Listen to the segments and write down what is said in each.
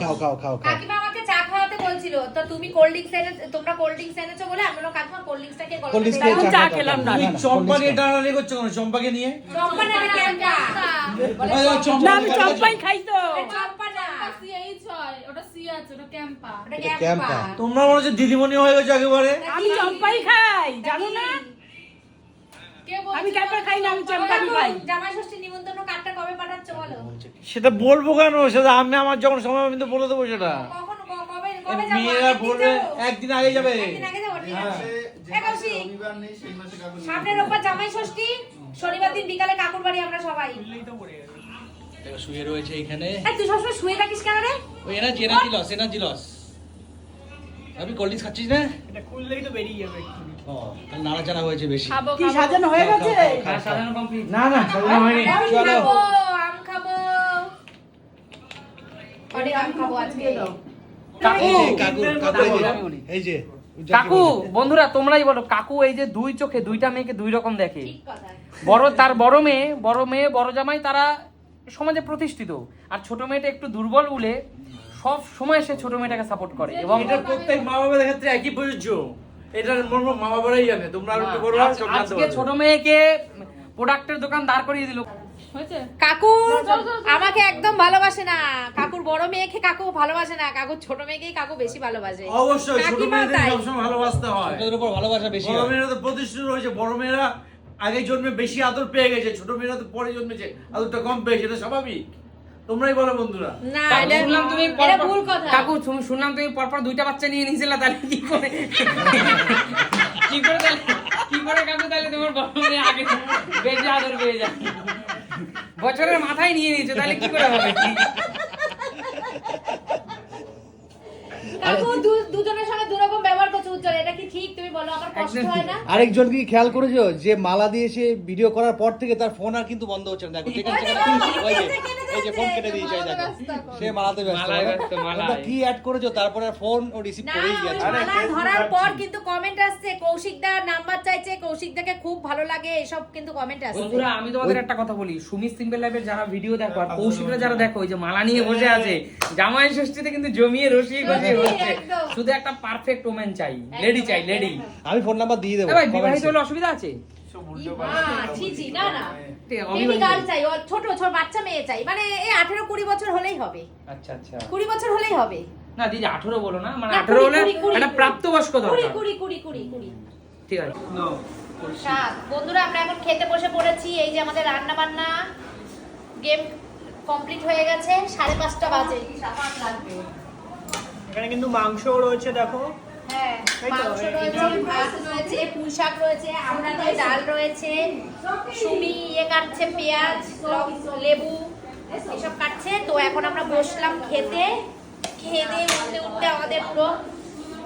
খাও খাও বলছিল তো তুমি কোল্ড ড্রিঙ্কস এনে তোমরা কোল্ড ড্রিঙ্কস এনেছো বলে আমি বললাম কাকিমা কোল্ড ড্রিঙ্কসটাকে কোল্ড ড্রিঙ্কস চা চা খেলাম না। চম্পাকে করছ কেন? নিয়ে? চম্পা। না আমি চম্পাই খাই তো। চম্পা না সিএইচ হয় ওটা সি আছে ওটা ক্যাম্পা। এটা ক্যাম্পা। ক্যাম্পা। তোমরা মনে হচ্ছে দিদিমণি হয়ে গেছো একেবারে? আমি চম্পাই খাই জানো না? আমি ক্যাম্পা খাই না আমি চম্পাই খাই। জামাই ষষ্ঠী নিমন্ত্রণ কার্ডটা কবে পাঠাচ্ছ বলো? সেটা বলব কেন? সেটা আমি আমার যখন সময় আমি তো বলে দেবো সেটা। কখন কবে কবে যাব? মেয়েরা একদিন বলবে একদিন আগে যাবে। একদিন আগে যাব ঠিক হ্যাঁ। আছে নেই সেই মাসে রোববার জামাই ষষ্ঠী শনিবার দিন বিকালে কাকুর বাড়ি আমরা সবাই। শুয়ে রয়েছে এখানে। তুই সবসময় শুয়ে থাকিস কেন রে? ওই energy energy loss energy loss আমি কোল্ড ড্রিঙ্কস খাচ্ছিস না? এটা খুললেই তো বেরিয়ে যাবে ও তাহলে নাড়াচাড়া হয়েছে বেশি। কি সাজানো হয়ে গেছে? সাজানো কমপ্লিট না না সাজানো হয়নি। চলো। আম খাব। অনেক আম খাব আজকে। কাকু। এই যে কাকু বন্ধুরা তোমরাই বলো কাকু এই যে দুই চোখে দুইটা মেয়েকে দুই রকম দেখে। বড় তার বড় মেয়ে বড় মেয়ে বড় জামাই তারা সমাজে প্রতিষ্ঠিত। আর ছোট মেয়েটা একটু দুর্বল বলে সব সময় সে ছোট মেয়েটাকে সাপোর্ট করে। এবং এটা প্রত্যেক মা বাবার ক্ষেত্রে একই প্রযোজ্য। এটার মর্ম মা বাবারাই জানে তোমরা আর একটু সব আজকে ছোট মেয়েকে প্রোডাক্টের দোকান দাঁড় করিয়ে দিল। হয়েছে? কাকু আমাকে একদম ভালোবাসে না। কাকুর বড় মেয়েকে কাকু ভালোবাসে না। কাকুর ছোট মেয়েকেই কাকু বেশি ভালোবাসে। অবশ্যই ছোট মেয়েদের সবসময় ভালোবাসতে হয়। ওদের উপর ভালোবাসা বেশি বড় মেয়েরা তো প্রতিষ্ঠিত রয়েছে বড় মেয়েরা আগে জন্মে বেশি আদর পেয়ে গেছে ছোট মেয়েরা তো পরে জন্মেছে আদরটা কম পেয়েছে এটা স্বাভাবিক। তোমরাই বলো বন্ধুরা। না কাকু, এটা শুনলাম তুমি এটা ভুল কথা। কাকু শুনলাম তুমি পরপর দুইটা বাচ্চা নিয়ে নিয়েছিলে তাহলে কি করে? কি করে তাহলে? কি করে কাকু তাহলে তোমার বড় মেয়ে আগে বেশি আদর পেয়ে যায়? বছরের মাথায় নিয়ে নিয়েছে তাহলে কি করে হবে? কাকু দুজনের সঙ্গে দুরকম উজ্জ্বল এটা কি ঠিক? তুমি বলো আমার কষ্ট হয় না? আরেকজন কি খেয়াল করেছ? যে মালা দিয়ে সে ভিডিও করার পর থেকে তার ফোন আর কিন্তু বন্ধ হচ্ছে না। দেখো দেখেন ওই যে সেটা বাবা, ওই যে কেটে দিয়েছে, এই যে ফোন কেটে দিয়েছে দেখো। সে মালাতে ব্যস্ত। কি অ্যাড করেছ? তারপরে ফোন ও রিসিভ করেই ধরার পর কিন্তু কমেন্ট আসছে কৌশিক দার নাম্বার কৌশিক দাকে খুব ভালো লাগে এসব কিন্তু কমেন্ট আসছে বন্ধুরা আমি তোমাদের একটা কথা বলি। সুমিত সিম্পল লাইফের যারা ভিডিও দেখো আর কৌশিকরা যারা দেখো ওই যে মালা নিয়ে বসে আছে জামাই ষষ্ঠীতে কিন্তু জমিয়ে রসিয়ে বসছে একদম। শুধু একটা পারফেক্ট ওমেন চাই লেডি চাই লেডি আমি ফোন নাম্বার দিয়ে দেবো ভাই বিবাহিত হলে অসুবিধা আছে? না না। চাই ছোট ছোট বাচ্চা মেয়ে চাই। মানে এই আঠেরো কুড়ি বছর হলেই হবে। আচ্ছা আচ্ছা। কুড়ি বছর হলেই হবে। না দিদি আঠারো বলো না মানে আঠারো হলে একটা প্রাপ্তবয়স্ক দরকার। কুড়ি কুড়ি কুড়ি কুড়ি। ঠিক আছে সাত বন্ধুরা আমরা এখন খেতে বসে পড়েছি। এই যে আমাদের রান্না বান্না গেম কমপ্লিট হয়ে গেছে। সাড়ে পাঁচটা বাজে। এখানে কিন্তু মাংসও রয়েছে দেখো। হ্যাঁ মাংস রয়েছে ভাত রয়েছে পুঁই শাক রয়েছে আমরা ডাল রয়েছে। সুমি ইয়ে কাটছে পেঁয়াজ লব- লেবু এসব কাটছে। তো এখন আমরা বসলাম খেতে। খেয়ে দিয়ে উঠতে উঠতে আমাদের পুরো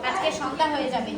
আজকে সন্ধ্যা হয়ে যাবে।